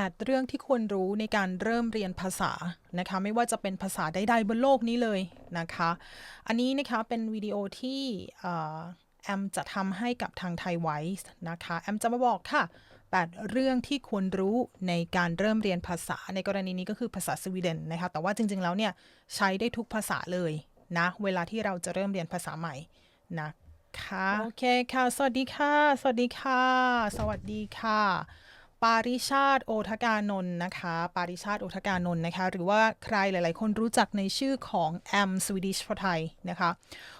8 เรื่องที่ควรรู้ในการเริ่มเรียนภาษานะคะไม่ว่าจะเป็นภาษาใดๆบนโลกนี้เลยนะคะ อันนี้นะคะเป็นวิดีโอที่แอมจะทำให้กับทางไทยไวส์นะคะแอมจะมาบอกค่ะ 8 เรื่องที่ควรรู้ในการเริ่มเรียนภาษาในกรณีนี้ก็คือภาษาสวีเดนนะคะแต่ว่าจริงๆแล้วเนี่ยใช้ได้ทุกภาษาเลยนะเวลาที่เราจะเริ่มเรียนภาษาใหม่นะคะโอเคค่ะ สวัสดีค่ะ สวัสดีค่ะ สวัสดีค่ะ ปาริชาติโอทกานนท์นะคะ ปาริชาติโอทกานนท์นะคะ หรือว่าใครหลายๆ คนรู้จักในชื่อของแอม Swedish for Thai นะคะ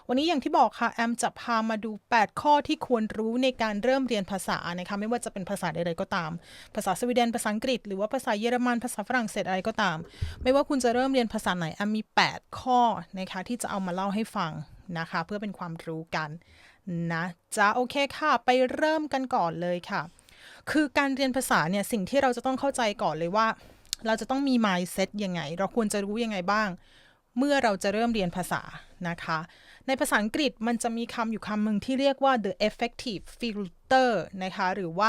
วันนี้อย่างที่บอกค่ะ แอมจะพามาดู 8 ข้อที่ควรรู้ในการเริ่มเรียนภาษานะคะ ไม่ว่าจะเป็นภาษาใดๆก็ตาม ภาษาสวีเดน ภาษาอังกฤษ หรือว่าภาษาเยอรมัน ภาษาฝรั่งเศสอะไรก็ตาม ไม่ว่าคุณจะเริ่มเรียนภาษาไหน แอมมี 8 ข้อนะคะที่จะเอามาเล่าให้ฟังนะคะ เพื่อเป็นความรู้กันนะจ๊ะโอเคค่ะ ไปเริ่มกันก่อนเลยค่ะ คือการเรียนภาษาเนี่ยสิ่งที่เราจะต้องเข้าใจก่อนเลยว่า เราจะต้องมี mindset ยังไง เราควรจะรู้ยังไงบ้าง เมื่อเราจะเริ่มเรียนภาษานะคะ ในภาษาอังกฤษมันจะมีคำอยู่คำหนึ่งที่เรียกว่า the effective filter นะคะหรือว่า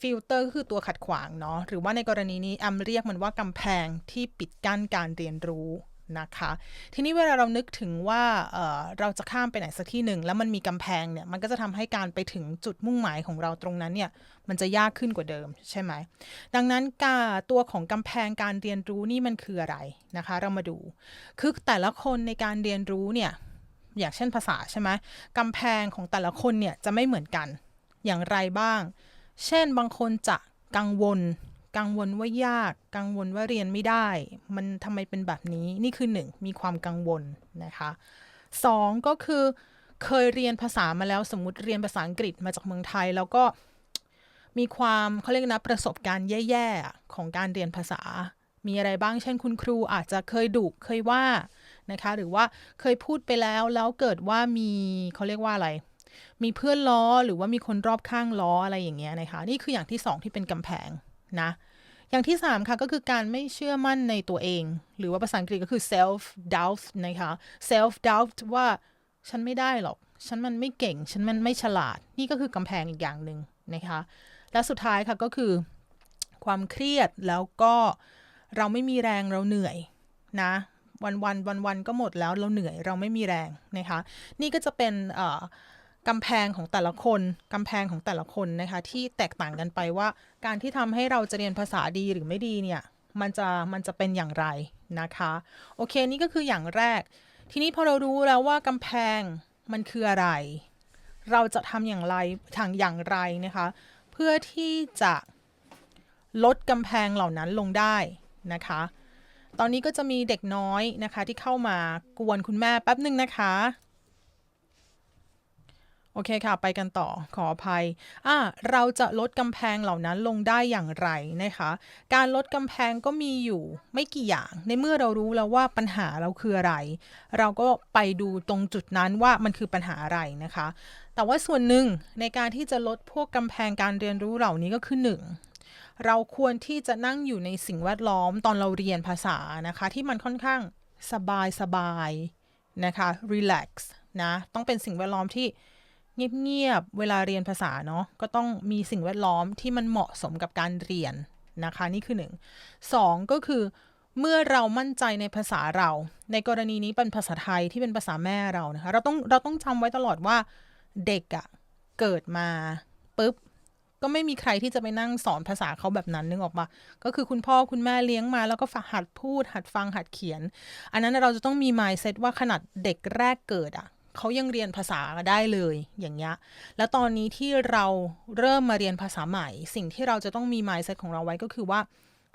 ฟิลเตอร์ก็คือตัวขัดขวางเนาะหรือว่าในกรณีนี้แอมเรียกมันว่ากำแพงที่ปิดกั้นการเรียนรู้ นะคะ ทีนี้เวลาเรานึกถึงว่าเเราจะข้ามไปไหนสักที่หนึ่ง แล้วมันมีกำแพงเนี่ยมันก็จะทำให้การไปถึงจุดมุ่งหมายของเราตรงนั้นเนี่ยมันจะยากขึ้นกว่าเดิมใช่ไหมดังนั้นกาตัวของกำแพงการเรียนรู้นี่มันคืออะไรนะคะ เรามาดูคือแต่ละคนในการเรียนรู้เนี่ยอย่างเช่นภาษาใช่ไหมกำแพงของแต่ละคนเนี่ยจะไม่เหมือนกันอย่างไรบ้าง เช่นบางคนจะกังวล กังวลว่ายาก กังวลว่าเรียนไม่ได้ มันทำไมเป็นแบบนี้ นี่คือหนึ่งมีความกังวลนะคะสองก็คือเคยเรียนภาษามาแล้วสมมติเรียนภาษาอังกฤษมาจากเมืองไทย แล้วก็มีความเขาเรียกนะประสบการณ์แย่ๆของการเรียนภาษา มีอะไรบ้าง เช่น คุณครูอาจจะเคยดุเคยว่านะคะ หรือว่าเคยพูดไปแล้วแล้วเกิดว่ามีเขาเรียกว่าอะไร มีเพื่อนล้อหรือว่ามีคนรอบข้างล้ออะไรอย่างเงี้ยนะคะ นี่คืออย่างที่สองที่เป็นกำแพง นะ อย่างที่ 3 ค่ะ ก็คือการไม่เชื่อมั่นในตัวเอง หรือว่าภาษาอังกฤษก็คือ self doubt นะคะ self doubt ว่าฉันไม่ได้หรอก ฉันมันไม่เก่ง ฉันมันไม่ฉลาด นี่ก็คือกำแพงอีกอย่างหนึ่งนะคะ และสุดท้ายค่ะก็คือ ความเครียดแล้วก็เราไม่มีแรงเราเหนื่อยนะวันวันวันวันก็หมดแล้วเราเหนื่อยเราไม่มีแรงนะคะ นี่ก็จะเป็น กำแพงของแต่ละคนกำแพงของแต่ละคนนะคะ ที่แตกต่างกันไปว่า การที่ทำให้เราจะเรียนภาษาดีหรือไม่ดีเนี่ย มันจะมันจะเป็นอย่างไรนะคะ โอเคนี่ก็คืออย่างแรก ทีนี้พอเรารู้แล้วว่ากำแพงมันคืออะไร เราจะทำอย่างไรทางอย่างไรนะคะ เพื่อที่จะลดกำแพงเหล่านั้นลงได้นะคะ ตอนนี้ก็จะมีเด็กน้อยนะคะที่เข้ามากวนคุณแม่แป๊บหนึ่งนะคะ โอเคค่ะ ไปกันต่อขออภัยอ่าเราจะลดกำแพงเหล่านั้นลงได้อย่างไรนะคะ การลดกำแพงก็มีอยู่ไม่กี่อย่าง ในเมื่อเรารู้แล้วว่าปัญหาเราคืออะไร เราก็ไปดูตรงจุดนั้นว่ามันคือปัญหาอะไรนะคะ แต่ว่าส่วนหนึ่งในการที่จะลดพวกกำแพงการเรียนรู้เหล่านี้ก็คือหนึ่งเราควรที่จะนั่งอยู่ในสิ่งแวดล้อมตอนเราเรียนภาษานะคะ ที่มันค่อนข้างสบายสบายนะคะ relax นะ ต้องเป็นสิ่งแวดล้อมที่ เงียบๆ เวลาเรียนภาษาเนาะก็ต้องมีสิ่งแวดล้อมที่มันเหมาะสมกับการเรียนนะคะนี่คือหนึ่งสองก็คือเมื่อเรามั่นใจในภาษาเรา ในกรณีนี้เป็นภาษาไทยที่เป็นภาษาแม่เรานะคะเราต้องเราต้องจำไว้ตลอดว่าเด็กอะเกิดมาปุ๊บก็ไม่มีใครที่จะไปนั่งสอนภาษาเขาแบบนั้นนึกออกปะก็คือคุณพ่อคุณแม่เลี้ยงมา แล้วก็หัดพูด หัดฟังหัดเขียน อันนั้นเราจะต้องมี mindset ว่าขนาดเด็กแรกเกิดอะ เขายังเรียนภาษาได้เลยอย่างเงี้ย แล้วตอนนี้ที่เราเริ่มมาเรียนภาษาใหม่ สิ่งที่เราจะต้องมี mindset ของเราไว้ก็คือว่า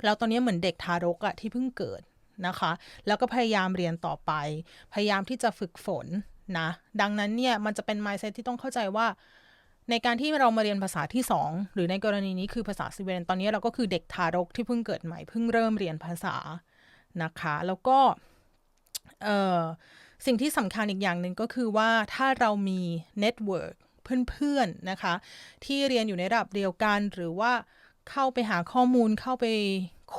เราตอนนี้เหมือนเด็กทารกอะที่เพิ่งเกิดนะคะ แล้วก็พยายามเรียนต่อไป พยายามที่จะฝึกฝนนะ ดังนั้นเนี่ยมันจะเป็น mindset ที่ต้องเข้าใจว่า ในการที่เรามาเรียนภาษาที่ 2 หรือในกรณีนี้คือภาษาสวีเดนตอนนี้เราก็คือเด็กทารกที่เพิ่งเกิดใหม่เพิ่งเริ่มเรียนภาษานะคะ แล้วก็เอ่อ สิ่งที่สำคัญอีกอย่างหนึ่งก็คือว่าถ้าเรามีเน็ตเวิร์กเพื่อนๆนะคะ ที่เรียนอยู่ในระดับเดียวกันหรือว่าเข้าไปหาข้อมูลเข้าไป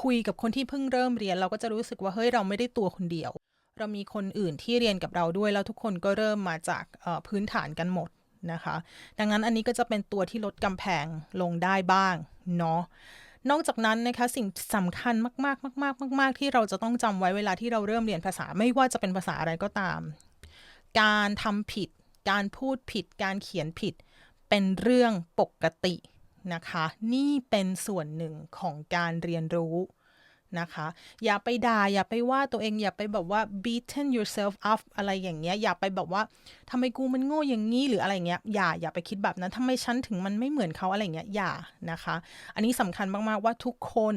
คุยกับคนที่เพิ่งเริ่มเรียน เราก็จะรู้สึกว่าเฮ้ยเราไม่ได้ตัวคนเดียว เรามีคนอื่นที่เรียนกับเราด้วย แล้วทุกคนก็เริ่มมาจากพื้นฐานกันหมดนะคะ ดังนั้นอันนี้ก็จะเป็นตัวที่ลดกำแพงลงได้บ้างเนาะ นอกจากนั้นนะคะสิ่งสำคัญมากๆมากๆมาก ๆ ที่เราจะต้องจำไว้เวลาที่เราเริ่มเรียนภาษาไม่ว่าจะเป็นภาษาอะไรก็ตาม การทำผิด การพูดผิด การเขียนผิด เป็นเรื่องปกตินะคะ นี่เป็นส่วนหนึ่งของการเรียนรู้ นะคะ อย่าไปด่า อย่าไปว่าตัวเอง อย่าไปแบบว่า beaten yourself up อะไรอย่างเงี้ย อย่าไปแบบว่าทำไมกูมันโง่อย่างนี้หรืออะไรเงี้ย อย่า อย่าไปคิดแบบนั้นทำไมฉันถึงมันไม่เหมือนเขาอะไรเงี้ย อย่า นะคะ อันนี้สำคัญมากๆว่าทุกคน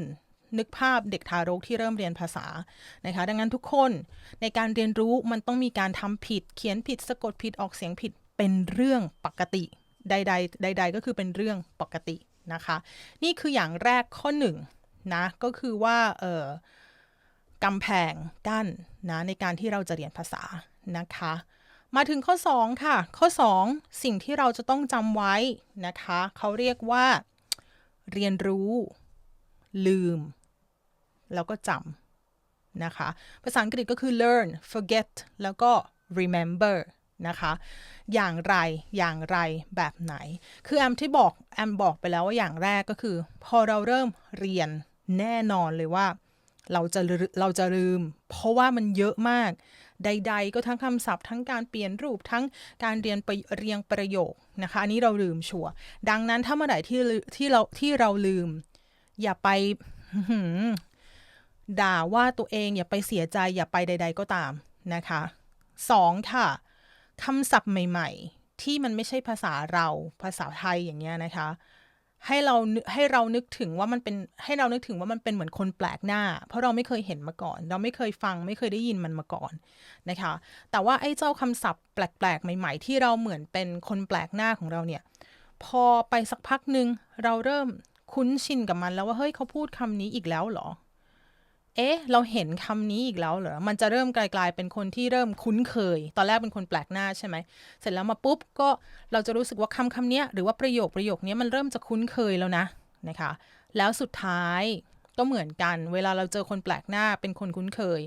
นึกภาพเด็กทารกที่เริ่มเรียนภาษานะคะ ดังนั้นทุกคนในการเรียนรู้มันต้องมีการทำผิด เขียนผิดสะกดผิดออกเสียงผิดเป็นเรื่องปกติ ใด ๆ ใด ๆ ก็คือเป็นเรื่องปกตินะคะ นี่คืออย่างแรกข้อหนึ่ง นะ ก็คือว่าเออกำแพงกั้นนะในการที่เราจะเรียนภาษานะคะ มาถึงข้อ 2 ค่ะ ข้อ 2 สิ่งที่เราจะต้องจำไว้นะคะ เขาเรียกว่าเรียนรู้ ลืม แล้วก็จำนะคะ ภาษาอังกฤษก็คือ learn forget แล้วก็ remember นะคะ อย่างไร อย่างไร แบบไหน คือแอมที่บอก แอมบอกไปแล้วว่าอย่างแรกก็คือ พอเราเริ่มเรียน แน่นอนเลยว่า เราจะเราจะลืม เพราะว่ามันเยอะมาก ใด ๆ ก็ทั้งคำศัพท์ทั้งการเปลี่ยนรูปทั้งการเรียนไปเรียงประโยคนะคะ อันนี้เราลืมชัวร์ดังนั้นถ้าเมื่อไหร่ที่ที่เราที่เราลืม อย่าไปด่าว่าตัวเอง อย่าไปเสียใจอย่าไปใด ๆ ก็ตามนะคะสองค่ะคำศัพท์ใหม่ ๆ ที่มันไม่ใช่ภาษาเราภาษาไทยอย่างเงี้ยนะคะ ให้เราให้เรานึกถึงว่ามันเป็นให้เรานึกถึงว่ามันเป็นเหมือนคนแปลกหน้า เพราะเราไม่เคยเห็นมาก่อน เราไม่เคยฟังไม่เคยได้ยินมันมาก่อนนะคะ แต่ว่าไอ้เจ้าคำศัพท์แปลกๆ ใหม่ ๆ ที่เราเหมือนเป็นคนแปลกหน้าของเราเนี่ยพอไปสักพักหนึ่งเราเริ่มคุ้นชินกับมันแล้วว่าเฮ้ยเขาพูดคำนี้อีกแล้วหรอ เอ๊ะ เราเห็นคำนี้อีกแล้วเหรอ มันจะเริ่มกลายเป็นคนที่เริ่มคุ้นเคย ตอนแรกเป็นคนแปลกหน้าใช่ไหม เสร็จแล้วมาปุ๊บก็เราจะรู้สึกว่าคำคำนี้หรือว่าประโยคประโยคนี้มันเริ่มจะคุ้นเคยแล้วนะนะคะ แล้วสุดท้ายก็เหมือนกัน เวลาเราเจอคนแปลกหน้าเป็นคนคุ้นเคย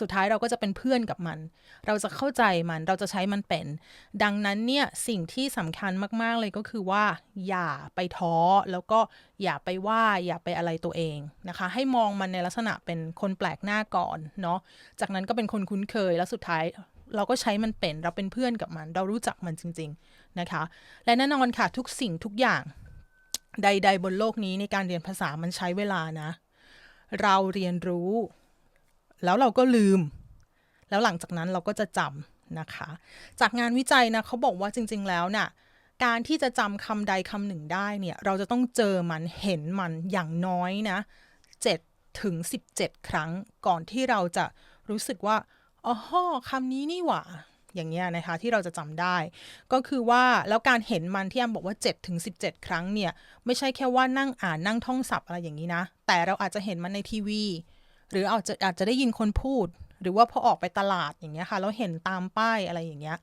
สุดท้ายเราก็จะเป็นเพื่อนกับมัน เราจะเข้าใจมันเราจะใช้มันเป็น ดังนั้นเนี่ยสิ่งที่สำคัญมากๆเลยก็คือว่า อย่าไปท้อแล้วก็อย่าไปว่าอย่าไปอะไรตัวเองนะคะ ให้มองมันในลักษณะเป็นคนแปลกหน้าก่อนเนาะจากนั้นก็เป็นคนคุ้นเคยแล้วสุดท้ายเราก็ใช้มันเป็นเราเป็นเพื่อนกับมัน เรารู้จักมันจริง ๆนะคะ และแน่นอนค่ะทุกสิ่งทุกอย่างใด ๆ บนโลกนี้ในการเรียนภาษามันใช้เวลานะ เราเรียนรู้ แล้วเราก็ลืม แล้วหลังจากนั้นเราก็จะจำนะคะ จากงานวิจัยนะเขาบอกว่าจริง ๆ แล้วนะ่ะการที่จะจำคำใดคำหนึ่งได้เนี่ย เราจะต้องเจอมันเห็นมันอย่างน้อยนะ7ถึง 17 ครั้งก่อนที่เราจะรู้สึกว่าอ๋อคำนี้นี่หว่าอย่างเงี้ยนะคะที่เราจะจำได้ ก็คือว่าแล้วการเห็นมันที่แอมบอกว่า7ถึง17 ครั้งเนี่ย ไม่ใช่แค่ว่านั่งอ่านนั่งท่องศัพท์อะไรอย่างนี้นะ แต่เราอาจจะเห็นมันในทีวี หรืออาจจะอาจจะได้ยินคนพูด หรือว่าพอออกไปตลาดอย่างเงี้ยค่ะ แล้วเห็นตามป้ายอะไรอย่างเงี้ย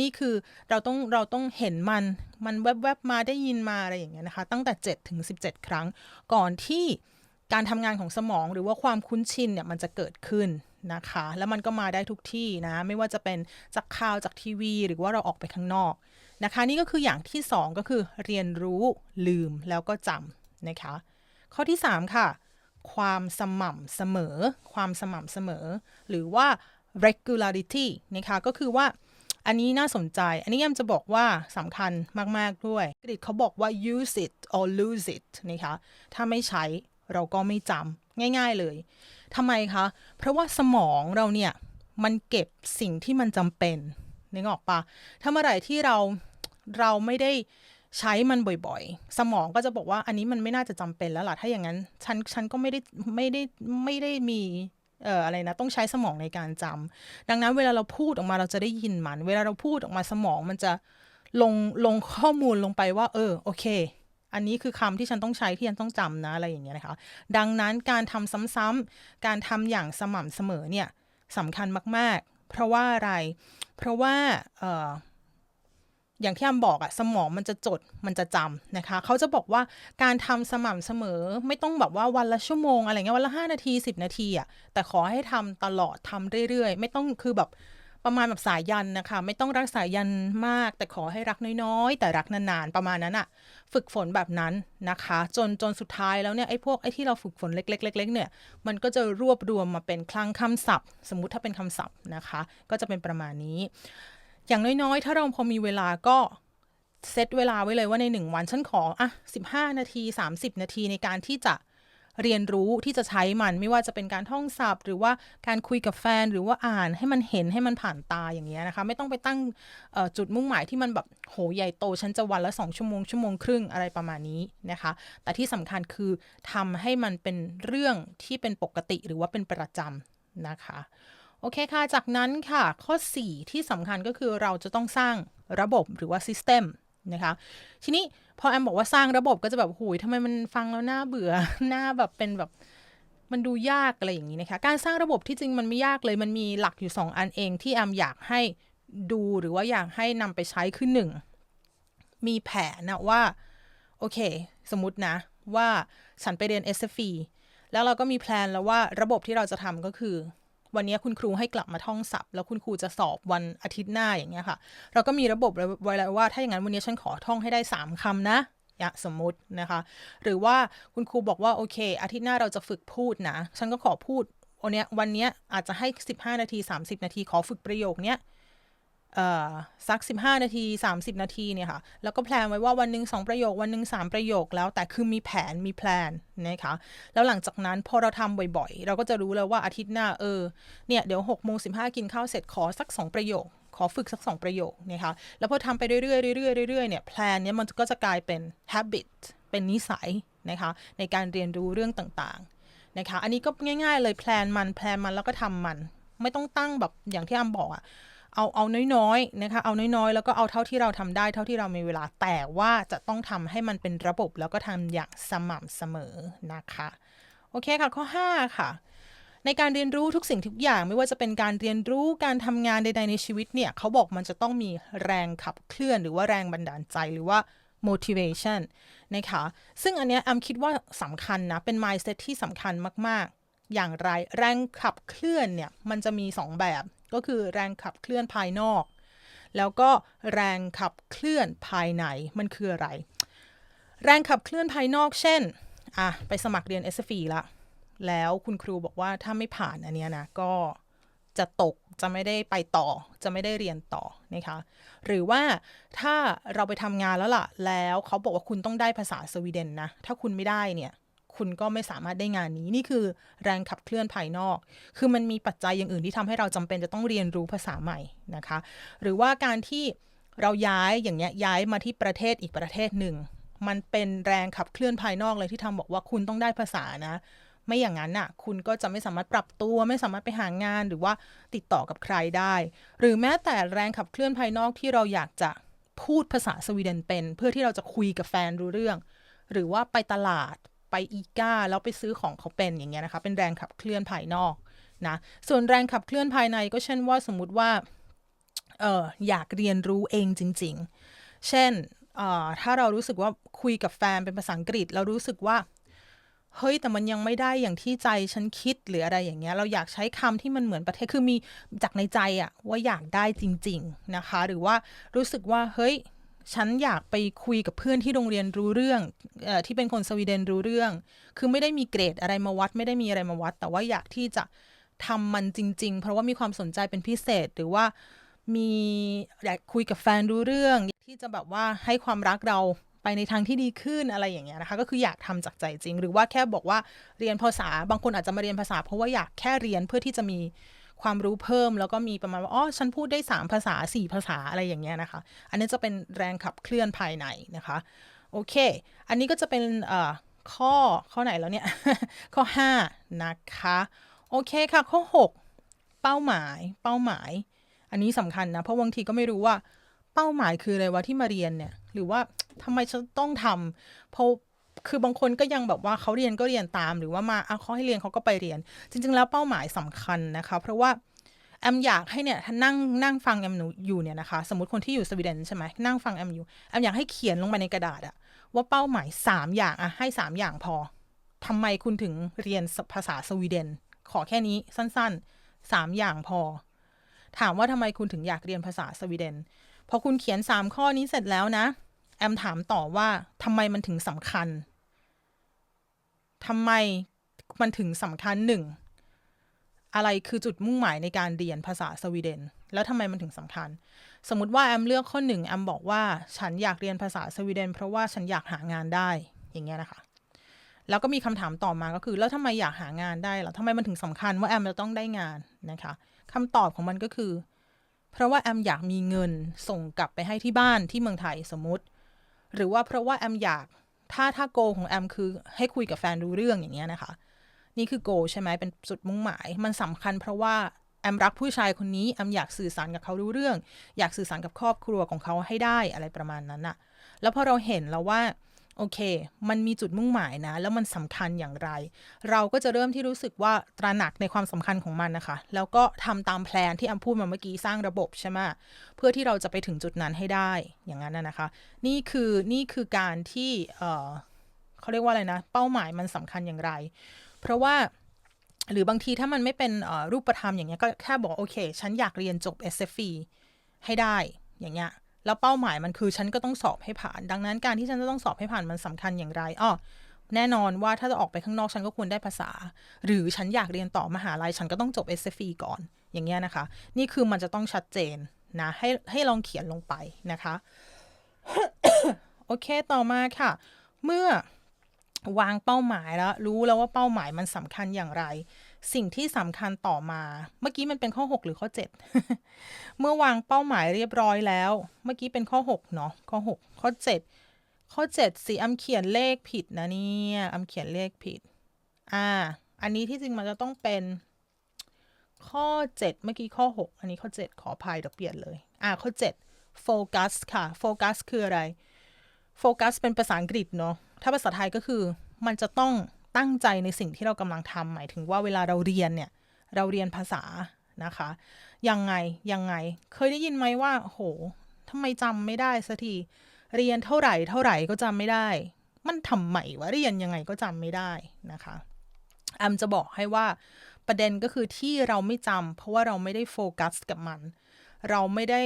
นี่คือเราต้องเราต้องเห็นมันมันแวบๆมาได้ยินมาอะไรอย่างเงี้ยนะคะ ตั้งแต่7ถึง17 ครั้ง ก่อนที่การทำงานของสมองหรือว่าความคุ้นชินเนี่ยมันจะเกิดขึ้นนะคะ แล้วมันก็มาได้ทุกที่นะ ไม่ว่าจะเป็นจากข่าวจากทีวี หรือว่าเราออกไปข้างนอกนะคะ นี่ก็คืออย่างที่ 2 ก็คือเรียนรู้ลืมแล้วก็จำนะคะ ข้อที่ 3 ค่ะ ความสม่ำเสมอ ความสม่ำเสมอ หรือว่า regularity นะคะ ก็คือว่าอันนี้น่าสนใจ อันนี้ยมจะบอกว่าสำคัญมาก ๆ ด้วยกฤษเขาบอกว่า use it or lose it นะคะ ถ้าไม่ใช้เราก็ไม่จำง่าย ๆ เลยทำไมคะ เพราะว่าสมองเราเนี่ย มันเก็บสิ่งที่มันจำเป็นนึกออกปะถ้าเมื่อไหร่ที่เราเราไม่ได้ ใช้มันบ่อยๆ สมองก็จะบอกว่าอันนี้มันไม่น่าจะจำเป็นแล้วล่ะ ถ้าอย่างนั้น ฉันฉันก็ไม่ได้ไม่ได้ไม่ได้มีเอ่ออะไรนะ ต้องใช้สมองในการจำดังนั้นเวลาเราพูดออกมาเราจะได้ยินมัน เวลาเราพูดออกมาสมองมันจะลงลงข้อมูลลงไปว่า เออโอเค อันนี้คือคำที่ฉันต้องใช้ที่ฉันต้องจำนะอะไรอย่างเงี้ยนะคะ ดังนั้นการทำซ้ำๆการทำอย่างสม่ำเสมอเนี่ยสำคัญมากๆ เพราะว่าอะไร เพราะว่าเออ อย่างที่อำบอกอะสมองมันจะจดมันจะจำนะคะ เขาจะบอกว่าการทำสม่ำเสมอไม่ต้องแบบว่าวันละชั่วโมงอะไรเงี้ยวันละห้านาทีสิบนาทีอะแต่ขอให้ทำตลอดทำเรื่อยๆ ไม่ต้องคือแบบประมาณแบบสายยันนะคะ ไม่ต้องรักสายยันมาก แต่ขอให้รักน้อยๆ แต่รักนานๆประมาณนั้นอะฝึกฝนแบบนั้นนะคะ จนจนสุดท้ายแล้วเนี่ยไอ้พวกไอ้ที่เราฝึกฝนเล็กๆเล็กๆเนี่ยมันก็จะรวบรวมมาเป็นคลังคำศัพท์ สมมุติถ้าเป็นคำศัพท์นะคะ ก็จะเป็นประมาณนี้ อย่างน้อยๆ ถ้าเราพอมีเวลาก็เซตเวลาไว้เลยว่าในหนึ่งวันฉันขออะ15 นาที 30 นาทีในการที่จะเรียนรู้ที่จะใช้มันไม่ว่าจะเป็นการท่องศัพท์ หรือว่าการคุยกับแฟนหรือว่าอ่านให้มันเห็นให้มันผ่านตาอย่างเงี้ยนะคะ ไม่ต้องไปตั้งจุดมุ่งหมายที่มันแบบโหใหญ่โต ฉันจะวันละ 2 ชั่วโมงชั่วโมงครึ่งอะไรประมาณนี้นะคะ แต่ที่สำคัญคือทำให้มันเป็นเรื่องที่เป็นปกติหรือว่าเป็นประจำนะคะ โอเคค่ะ จากนั้นค่ะ ข้อ 4 ที่สำคัญก็คือเราจะต้องสร้างระบบหรือว่า System นะคะ ทีนี้พอแอมบอกว่าสร้างระบบก็จะแบบหูยทำไมมันฟังแล้วน่าเบื่อ หน้าแบบเป็นแบบมันดูยากอะไรอย่างนี้นะคะ การสร้างระบบที่จริงมันไม่ยากเลย มันมีหลักอยู่ 2 อันเองที่แอมอยากให้ดูหรือว่าอยากให้นำไปใช้คือหนึ่งมีแผนนะว่า โอเค สมมตินะ ว่าฉันไปเรียน SFE แล้วเราก็มีแพลนแล้วว่าระบบที่เราจะทำก็คือ วันนี้คุณครูให้กลับมาท่องศัพท์ แล้วคุณครูจะสอบวันอาทิตย์หน้าอย่างเงี้ยค่ะ เราก็มีระบบไว้แล้วว่าถ้าอย่างนั้นวันนี้ฉันขอท่องให้ได้ 3คำนะย่าสมมตินะคะ หรือว่าคุณครูบอกว่าโอเค อาทิตย์หน้าเราจะฝึกพูดนะ ฉันก็ขอพูดวันนี้วันนี้อาจจะให้ 15 นาที 30 นาทีขอฝึกประโยคเนี้ย สัก 15 นาที 30 นาทีเนี่ยค่ะแล้วก็แพลนไว้ว่าวันหนึ่ง2ประโยควันหนึ่ง3 ประโยคแล้วแต่คือมีแผนมีแพลนนะคะแล้วหลังจากนั้นพอเราทำบ่อยๆ เราก็จะรู้แล้วว่าอาทิตย์หน้าเออเนี่ยเดี๋ยว6โมง15กินข้าวเสร็จขอสัก 2 ประโยค ขอฝึกสัก 2 ประโยคนะคะแล้วพอทำไปเรื่อยๆเรื่อยๆเรื่อยๆเนี่ยแพลนเนี้ยมันก็จะกลายเป็น habit เป็นนิสัยนะคะในการเรียนรู้เรื่องต่างๆนะคะอันนี้ก็ง่ายๆเลยแพลนมันแพลนมันแล้วก็ทำมัน ไม่ต้องตั้งแบบอย่างที่อำบอกอะ เอาเอาน้อยๆนะคะเอาน้อยๆ แล้วก็เอาเท่าที่เราทำได้เท่าที่เรามีเวลาแต่ว่าจะต้องทำให้มันเป็นระบบแล้วก็ทำอย่างสม่ำเสมอนะคะโอเคค่ะข้อ 5 ค่ะ ในการเรียนรู้ทุกสิ่งทุกอย่างไม่ว่าจะเป็นการเรียนรู้การทำงานใด ๆ ในชีวิตเนี่ยเขาบอกมันจะต้องมีแรงขับเคลื่อน หรือว่าแรงบันดาลใจหรือว่า motivation นะคะ ซึ่งอันเนี้ยแอมคิดว่าสำคัญนะ เป็น mindset ที่สำคัญมาก ๆ อย่างไรแรงขับเคลื่อนเนี่ย มันจะมี 2 แบบ ก็คือแรงขับเคลื่อนภายนอก แล้วก็แรงขับเคลื่อนภายในมันคืออะไร แรงขับเคลื่อนภายนอกเช่นอะไปสมัครเรียน SFE ละแล้วคุณครูบอกว่าถ้าไม่ผ่านอันเนี้ยนะก็จะตกจะไม่ได้ไปต่อ จะไม่ได้เรียนต่อนะคะหรือว่าถ้าเราไปทำงานแล้วล่ะ แล้วเขาบอกว่าคุณต้องได้ภาษาสวีเดนนะ ถ้าคุณไม่ได้เนี่ย คุณก็ไม่สามารถได้งานนี้ นี่คือแรงขับเคลื่อนภายนอก คือมันมีปัจจัยอย่างอื่นที่ทำให้เราจำเป็นจะต้องเรียนรู้ภาษาใหม่นะคะ หรือว่าการที่เราย้ายอย่างเงี้ยย้ายมาที่ประเทศอีกประเทศหนึ่ง มันเป็นแรงขับเคลื่อนภายนอกเลยที่ทำบอกว่าคุณต้องได้ภาษานะ ไม่อย่างนั้นน่ะ คุณก็จะไม่สามารถปรับตัว ไม่สามารถไปหางาน หรือว่าติดต่อกับใครได้ หรือแม้แต่แรงขับเคลื่อนภายนอกที่เราอยากจะพูดภาษาสวีเดนเป็น เพื่อที่เราจะคุยกับแฟนรู้เรื่อง หรือว่าไปตลาด ไปอีกาแล้วไปซื้อของเขาเป็นอย่างเงี้ยนะคะ เป็นแรงขับเคลื่อนภายนอกนะส่วนแรงขับเคลื่อนภายในก็เช่นว่าสมมุติว่าเอออยากเรียนรู้เองจริง ๆ เช่นถ้าเรารู้สึกว่าคุยกับแฟนเป็นภาษาอังกฤษ เรารู้สึกว่าเฮ้ยแต่มันยังไม่ได้อย่างที่ใจฉันคิดหรืออะไรอย่างเงี้ยเราอยากใช้คำที่มันเหมือนประเทศคือมีจากในใจอะว่าอยากได้จริง ๆนะคะ หรือว่ารู้สึกว่าเฮ้ย ฉันอยากไปคุยกับเพื่อนที่โรงเรียนรู้เรื่องอที่เป็นคนสวีเดนรู้เรื่อง คือไม่ได้มีเกรดอะไรมาวัด ไม่ได้มีอะไรมาวัด แต่ว่าอยากที่จะทำมันจริง ๆ เพราะว่ามีความสนใจเป็นพิเศษหรือว่ามีอยากคุยกับแฟนรู้เรื่อง ที่จะแบบว่าให้ความรักเราไปในทางที่ดีขึ้นอะไรอย่างเงี้ยนะคะ ก็คืออยากทำจากใจจริง หรือว่าแค่บอกว่าเรียนภาษาบางคนอาจจะมาเรียนภาษา เพราะว่าอยากแค่เรียนเพื่อที่จะมี ความรู้เพิ่มแล้วก็มีประมาณว่าอ๋อฉันพูดได้ 3 ภาษา 4 ภาษาอะไรอย่างเงี้ยนะคะ อันนี้จะเป็นแรงขับเคลื่อนภายในนะคะโอเค อันนี้ก็จะเป็นข้อข้อไหนแล้วเนี่ย ข้อ 5 นะคะ โอเคค่ะข้อ 6 เป้าหมาย เป้าหมาย อันนี้สำคัญนะ เพราะบางทีก็ไม่รู้ว่าเป้าหมายคืออะไรวะที่มาเรียนเนี่ย หรือว่าทำไมฉันต้องทำเพราะ คือบางคนก็ยังแบบว่าเขาเรียนก็เรียนตาม หรือว่ามาเอาเขาให้เรียนเขาก็ไปเรียน จริง ๆ แล้วเป้าหมายสำคัญนะคะ เพราะว่าแอมอยากให้เนี่ยถ้านั่งนั่งฟังแอมอยู่เนี่ยนะคะ สมมติคนที่อยู่สวีเดนใช่ไหมนั่งฟังแอมอยู่แอมอยากให้เขียนลงไปในกระดาษอะว่าเป้าหมาย 3 อย่างอะให้ 3 อย่างพอทำไมคุณถึงเรียนภาษาสวีเดน ขอแค่นี้สั้นๆ 3 อย่างพอ ถามว่าทำไมคุณถึงอยากเรียนภาษาสวีเดนพอคุณเขียน 3 ข้อนี้เสร็จแล้วนะ แอมถามต่อว่าทำไมมันถึงสำคัญ ทำไมมันถึงสำคัญหนึ่งอะไรคือจุดมุ่งหมายในการเรียนภาษาสวีเดน แล้วทำไมมันถึงสำคัญ สมมติว่าแอมเลือกข้อหนึ่งแอมบอกว่าฉันอยากเรียนภาษาสวีเดน เพราะว่าฉันอยากหางานได้อย่างเงี้ยนะคะ แล้วก็มีคำถามต่อมาก็คือ แล้วทำไมอยากหางานได้ล่ะทำไมมันถึงสำคัญว่าแอมจะต้องได้งานนะคะคำตอบของมันก็คือ เพราะว่าแอมอยากมีเงินส่งกลับไปให้ที่บ้านที่เมืองไทยสมมติ หรือว่าเพราะว่าแอมอยาก ถ้าถ้าโกของแอมคือให้คุยกับแฟนรู้เรื่องอย่างเงี้ยนะคะ นี่คือโกใช่ไหมเป็นจุดมุ่งหมาย มันสำคัญเพราะว่าแอมรักผู้ชายคนนี้แอมอยากสื่อสารกับเขารู้เรื่อง อยากสื่อสารกับครอบครัวของเขาให้ได้อะไรประมาณนั้นอะแล้วพอเราเห็นแล้วว่า โอเค มันมีจุดมุ่งหมายนะ แล้วมันสำคัญอย่างไร เราก็จะเริ่มที่รู้สึกว่าตระหนักในความสำคัญของมันนะคะ แล้วก็ทำตามแพลนที่แอมพูดมาเมื่อกี้สร้างระบบใช่ไหมเพื่อที่เราจะไปถึงจุดนั้นให้ได้อย่างนั้นนะคะ นี่คือนี่คือการที่เออเขาเรียกว่าอะไรนะ เป้าหมายมันสำคัญอย่างไร เพราะว่าหรือบางทีถ้ามันไม่เป็นรูปธรรมอย่างเงี้ยก็แค่บอกโอเค ฉันอยากเรียนจบ SFE ให้ได้อย่างเงี้ย แล้วเป้าหมายมันคือฉันก็ต้องสอบให้ผ่าน ดังนั้นการที่ฉันจะต้องสอบให้ผ่านมันสำคัญอย่างไรอ้อแน่นอนว่าถ้าจะออกไปข้างนอกฉันก็ควรได้ภาษา หรือฉันอยากเรียนต่อมหาลัยฉันก็ต้องจบ SFE ก่อน อย่างเงี้ยนะคะ นี่คือมันจะต้องชัดเจนนะให้ให้ลองเขียนลงไปนะคะ โอเคต่อมาค่ะ เมื่อวางเป้าหมายแล้ว รู้แล้วว่าเป้าหมายมันสำคัญอย่างไร สิ่งที่สำคัญต่อมา เมื่อกี้มันเป็นข้อ 6 หรือข้อ 7 เมื่อวางเป้าหมายเรียบร้อยแล้ว เมื่อกี้เป็นข้อ 6 เนาะข้อ 6 ข้อ 7 ข้อ 7 สิอำเขียนเลขผิดนะเนี่ยอำเขียนเลขผิด อ่า อันนี้ที่จริงมันจะต้องเป็นข้อ 7 เมื่อกี้ข้อ 6 อันนี้ข้อ 7 ขออภัยเดี๋ยวเปลี่ยนเลย อ่าข้อ 7 โฟกัสค่ะ โฟกัสคืออะไร โฟกัสเป็นภาษาอังกฤษเนาะ ถ้าภาษาไทยก็คือมันจะต้อง ตั้งใจในสิ่งที่เรากำลังทำหมายถึงว่าเวลาเราเรียนเนี่ย เราเรียนภาษานะคะ ยังไง ยังไง เคยได้ยินไหมว่า โหทำไมจำไม่ได้สักที เรียนเท่าไหร่ เท่าไหร่ก็จำไม่ได้ มันทำไมวะเรียนยังไงก็จำไม่ได้นะคะแอมจะบอกให้ว่าประเด็นก็คือที่เราไม่จำเพราะว่าเราไม่ได้โฟกัสกับมัน เราไม่ได้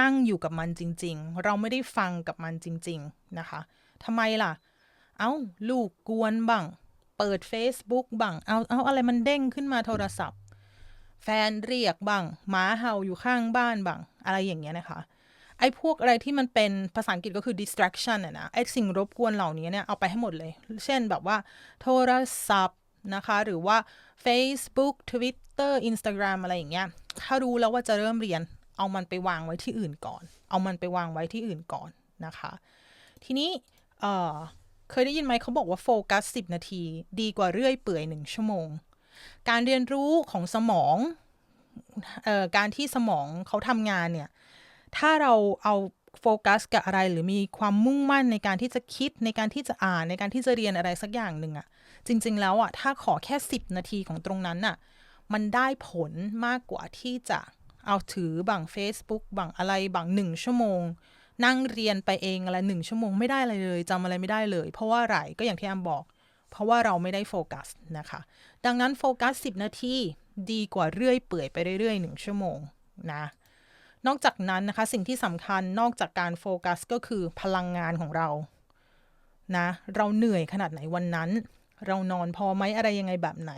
นั่งอยู่กับมันจริง ๆ เราไม่ได้ฟังกับมันจริง ๆ นะคะทำไมล่ะเเอา้า ลูกกวนบ้าง เปิด Facebook บ้าง เอาเอาอะไรมันเด้งขึ้นมาโทรศัพท์ แฟนเรียกบ้างหมาเห่าอยู่ข้างบ้านบ้าง อะไรอย่างเงี้ยนะคะ ไอ้พวกอะไรที่มันเป็นภาษาอังกฤษก็คือ distraction อะนะไอ้สิ่งรบกวนเหล่านี้เนี่ย เอาไปให้หมดเลย เช่นแบบว่า โทรศัพท์นะคะ หรือว่า Facebook Twitter Instagram อะไรอย่างเงี้ย ถ้ารู้แล้วว่าจะเริ่มเรียน เอามันไปวางไว้ที่อื่นก่อน เอามันไปวางไว้ที่อื่นก่อนนะคะ ทีนี้เเคยได้ยินไหมเขาบอกว่าโฟกัส10นาที ดีกว่าเรื่อยเปื่อย1ชั่วโมง การเรียนรู้ของสมองออการที่สมองเขาทำงานเนี่ย ถ้าเราเอาโฟกัสกับอะไรหรือมีความมุ่งมั่นในการที่จะคิดในการที่จะอ่านในการที่จะเรียนอะไรสักอย่างหนึ่งอะจริง ๆ แล้วอะถ้าขอแค่ 10 นาทีของตรงนั้นอะมันได้ผลมากกว่าที่จะเอาถือบัง Facebook บังอะไรบังหนึ่งชั่วโมง นั่งเรียนไปเองอะไรหนึ่งชั่วโมงไม่ได้อะไรเลยจำอะไรไม่ได้เลย เพราะว่าอะไรก็อย่างที่แอมบอก เพราะว่าเราไม่ได้โฟกัสนะคะ ดังนั้นโฟกัส 10 นาทีดีกว่าเรื่อยเปื่อยไปเรื่อยๆหนึ่งชั่วโมงนะนอกจากนั้นนะคะสิ่งที่สำคัญนอกจากการโฟกัสก็คือพลังงานของเรานะเราเหนื่อยขนาดไหนวันนั้น เรานอนพอไหมอะไรยังไงแบบไหน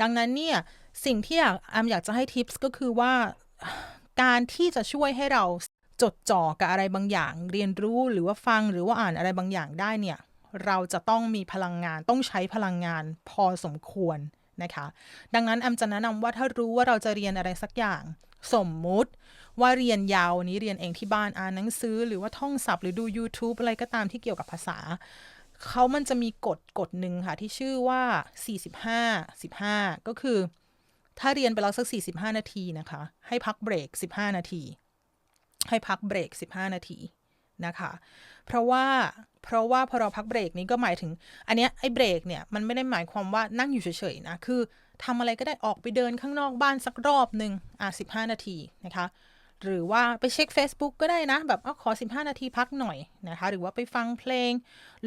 ดังนั้นเนี่ยสิ่งที่อยากแอมอยากจะให้ทิปส์ก็คือว่าการที่จะช่วยให้เรา จดจ่อกับอะไรบางอย่าง เรียนรู้หรือว่าฟังหรือว่าอ่านอะไรบางอย่างได้เนี่ย เราจะต้องมีพลังงานต้องใช้พลังงานพอสมควรนะคะ ดังนั้นแอมจะแนะนำว่าถ้ารู้ว่าเราจะเรียนอะไรสักอย่าง สมมุติว่าเรียนยาวนี้เรียนเองที่บ้านอ่านหนังสือ หรือว่าท่องศัพท์หรือดู YouTube อะไรก็ตามที่เกี่ยวกับภาษาเขามันจะมีกฎกฎหนึ่งค่ะ ที่ชื่อว่า 45 15 ก็คือ ถ้าเรียนไปแล้วสัก 45 นาทีนะคะ ให้พักเบรก 15 นาที ให้พักเบรก 15 นาทีนะคะ เพราะว่าเพราะว่าพอเราพักเบรกนี้ก็หมายถึง อันเนี้ยไอ้เบรกเนี่ยมันไม่ได้หมายความว่านั่งอยู่เฉยๆนะ คือทำอะไรก็ได้ออกไปเดินข้างนอกบ้านสักรอบหนึ่งอะ15 นาทีนะคะ หรือว่าไปเช็ค Facebook ก็ได้นะ แบบเอาขอ 15 นาทีพักหน่อยนะคะ หรือว่าไปฟังเพลง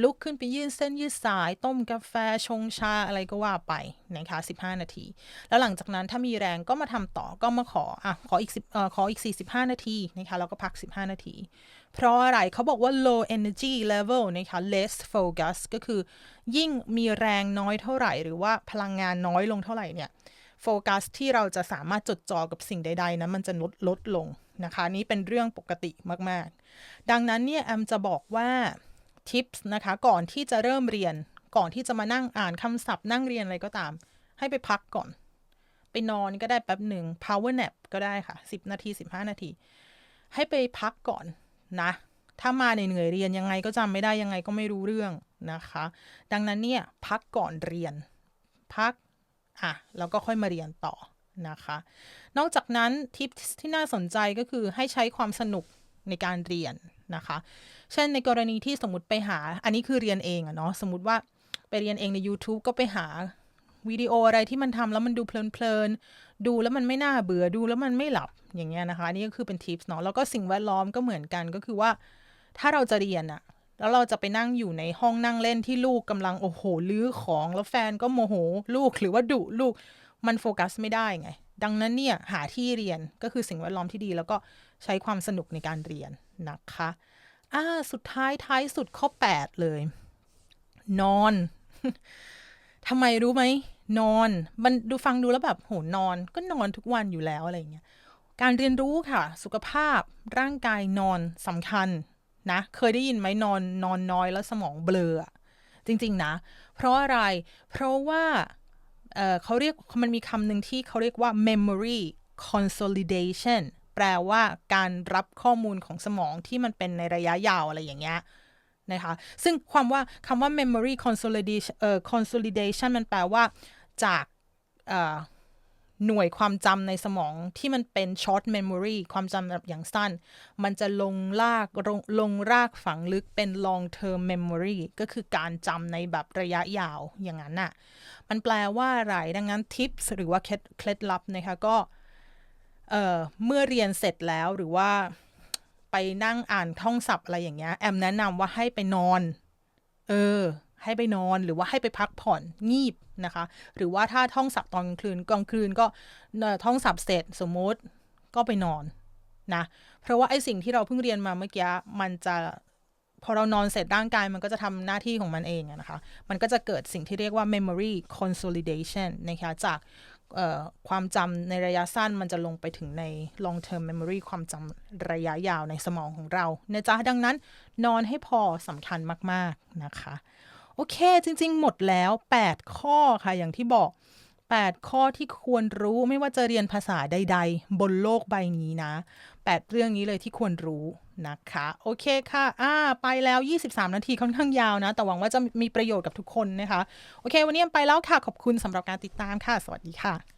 ลุกขึ้นไปยืดเส้นยืดสาย ต้มกาแฟชงชาอะไรก็ว่าไปนะคะ 15 นาที แล้วหลังจากนั้นถ้ามีแรงก็มาทำต่อก็มาขออะขออีก10เอ่อขออีก 45 นาทีนะคะแล้วก็พัก 15 นาที เพราะอะไรเขาบอกว่า low energy level นะคะ less focus ก็คือ ยิ่งมีแรงน้อยเท่าไหร่ หรือว่าพลังงานน้อยลงเท่าไหร่เนี่ยโฟกัสที่เราจะสามารถจดจ่อกับสิ่งใดๆนะมันจะลดลดลง นะคะนี่เป็นเรื่องปกติมากๆ ดังนั้นเนี่ยแอมจะบอกว่าทิปส์นะคะก่อนที่จะเริ่มเรียน ก่อนที่จะมานั่งอ่านคำศัพท์นั่งเรียนอะไรก็ตาม ให้ไปพักก่อน ไปนอนก็ได้แป๊บหนึ่ง power nap ก็ได้ค่ะ 10 นาที 15 นาที ให้ไปพักก่อนนะ ถ้ามาเหนื่อยเรียนยังไงก็จำไม่ได้ยังไงก็ไม่รู้เรื่องนะคะ ดังนั้นเนี่ยพักก่อนเรียน พักอะแล้วก็ค่อยมาเรียนต่อ นะคะ นอกจากนั้นทิปที่น่าสนใจก็คือให้ใช้ความสนุกในการเรียนนะคะ เช่นในกรณีที่สมมติไปหา อันนี้คือเรียนเองอะเนาะ สมมติว่าไปเรียนเองใน YouTube ก็ไปหาวิดีโออะไรที่มันทำแล้วมันดูเพลินๆ ดูแล้วมันไม่น่าเบื่อ ดูแล้วมันไม่หลับ อย่างเงี้ยนะคะนนี้ก็คือเป็นทิปเนาะ แล้วก็สิ่งแวดล้อมก็เหมือนกัน ก็คือว่าถ้าเราจะเรียนอะแล้วเราจะไปนั่งอยู่ในห้องนั่งเล่นที่ลูกกำลังโอ้โหลื้อของ แล้วแฟนก็โมโห ลูกหรือว่าดุลูก มันโฟกัสไม่ได้ไง ดังนั้นเนี่ยหาที่เรียนก็คือสิ่งแวดล้อมที่ดี แล้วก็ใช้ความสนุกในการเรียนนะคะอ่าสุดท้ายท้ายสุดข้อ 8 เลย นอนทำไมรู้ไหมนอน มันดูฟังดูแล้วแบบโหนอน ก็นอนทุกวันอยู่แล้วอะไรอย่างเงี้ยการเรียนรู้ค่ะ สุขภาพร่างกายนอนสำคัญนะ เคยได้ยินไหมนอนนอนน้อยแล้วสมองเบลอจริง ๆ นะ เพราะอะไรเพราะว่า เอ่อเขาเรียกมันมีคำหนึ่งที่เขาเรียกว่า memory consolidation แปลว่าการรับข้อมูลของสมองที่มันเป็นในระยะยาวอะไรอย่างเงี้ยนะคะซึ่งความว่าคำว่า memory consolidation เอ่อ consolidation มันแปลว่าจากเอ่อ หน่วยความจำในสมองที่มันเป็น short memory ความจำแบบอย่างสั้น มันจะลงลากลงลงรากฝังลึกเป็น long term memory ก็คือการจำในแบบระยะยาวอย่างนั้นน่ะ มันแปลว่าอะไร ดังนั้น tips หรือว่าเคล็ดเคล็ดลับนะคะก็เอ่อเมื่อเรียนเสร็จแล้วหรือว่าไปนั่งอ่านท่องศัพท์อะไรอย่างเงี้ย แอมแนะนำว่าให้ไปนอน เออ ให้ไปนอนหรือว่าให้ไปพักผ่อนงีบนะคะ หรือว่าถ้าท่องศัพท์ตอนกลางคืนกลางคืนก็ท่องศัพท์เสร็จสมมติก็ไปนอนนะเพราะว่าไอ้สิ่งที่เราเพิ่งเรียนมาเมื่อกี้มันจะพอเรานอนเสร็จร่างกายมันก็จะทำหน้าที่ของมันเองนะคะ มันก็จะเกิดสิ่งที่เรียกว่า memory consolidation นะคะจากความจำในระยะสั้นมันจะลงไปถึงใน long term memory ความจำระยะยาวในสมองของเรานะจ๊ะดังนั้นนอนให้พอสำคัญมาก ๆ นะคะ โอเค จริง ๆ หมดแล้ว 8 ข้อค่ะอย่างที่บอก 8 ข้อที่ควรรู้ไม่ว่าจะเรียนภาษาใด ๆ บนโลกใบนี้นะ 8 เรื่องนี้เลยที่ควรรู้นะคะ โอเคค่ะอ่าไปแล้ว 23 นาทีค่อนข้างยาวนะ แต่หวังว่าจะมีประโยชน์กับทุกคนนะคะ โอเค วันนี้ไปแล้วค่ะ ขอบคุณสำหรับการติดตามค่ะ สวัสดีค่ะ